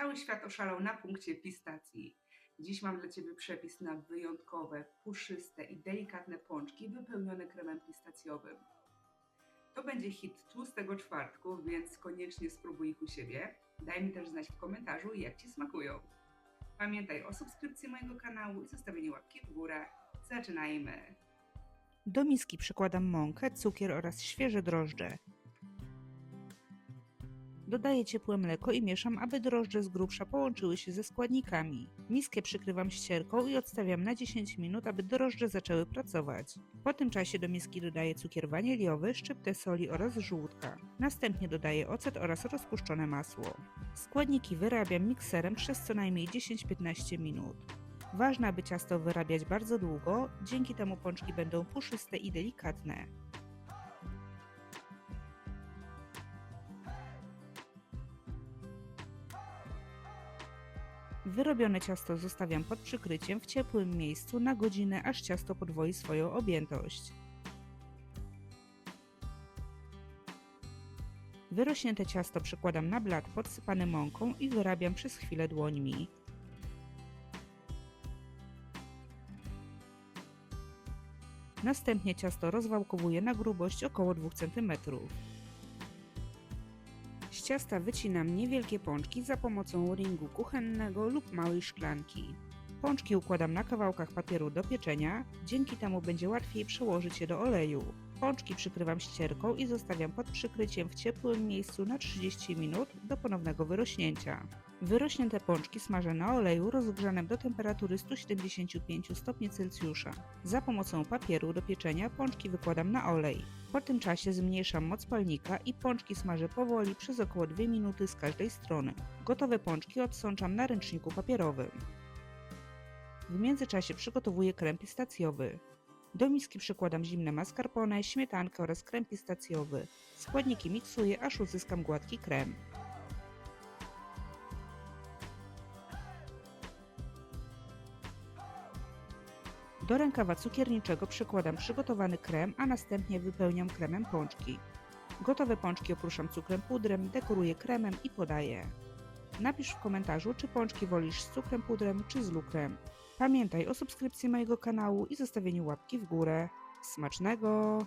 Cały świat oszalał na punkcie pistacji. Dziś mam dla Ciebie przepis na wyjątkowe, puszyste i delikatne pączki wypełnione kremem pistacjowym. To będzie hit tłustego czwartku, więc koniecznie spróbuj ich u siebie. Daj mi też znać w komentarzu, jak Ci smakują. Pamiętaj o subskrypcji mojego kanału i zostawieniu łapki w górę. Zaczynajmy! Do miski przykładam mąkę, cukier oraz świeże drożdże. Dodaję ciepłe mleko i mieszam, aby drożdże z grubsza połączyły się ze składnikami. Miskę przykrywam ścierką i odstawiam na 10 minut, aby drożdże zaczęły pracować. Po tym czasie do miski dodaję cukier waniliowy, szczyptę soli oraz żółtka. Następnie dodaję ocet oraz rozpuszczone masło. Składniki wyrabiam mikserem przez co najmniej 10-15 minut. Ważne, aby ciasto wyrabiać bardzo długo, dzięki temu pączki będą puszyste i delikatne. Wyrobione ciasto zostawiam pod przykryciem w ciepłym miejscu na godzinę, aż ciasto podwoi swoją objętość. Wyrośnięte ciasto przykładam na blat podsypany mąką i wyrabiam przez chwilę dłońmi. Następnie ciasto rozwałkowuję na grubość około 2 cm. Ciasta wycinam niewielkie pączki za pomocą ringu kuchennego lub małej szklanki. Pączki układam na kawałkach papieru do pieczenia, dzięki temu będzie łatwiej przełożyć je do oleju. Pączki przykrywam ścierką i zostawiam pod przykryciem w ciepłym miejscu na 30 minut do ponownego wyrośnięcia. Wyrośnięte pączki smażę na oleju rozgrzanym do temperatury 175 stopni Celsjusza. Za pomocą papieru do pieczenia pączki wykładam na olej. Po tym czasie zmniejszam moc palnika i pączki smażę powoli przez około 2 minuty z każdej strony. Gotowe pączki odsączam na ręczniku papierowym. W międzyczasie przygotowuję krem pistacjowy. Do miski przykładam zimne mascarpone, śmietankę oraz krem pistacjowy. Składniki miksuję, aż uzyskam gładki krem. Do rękawa cukierniczego przykładam przygotowany krem, a następnie wypełniam kremem pączki. Gotowe pączki opruszam cukrem pudrem, dekoruję kremem i podaję. Napisz w komentarzu, czy pączki wolisz z cukrem pudrem, czy z lukrem. Pamiętaj o subskrypcji mojego kanału i zostawieniu łapki w górę. Smacznego!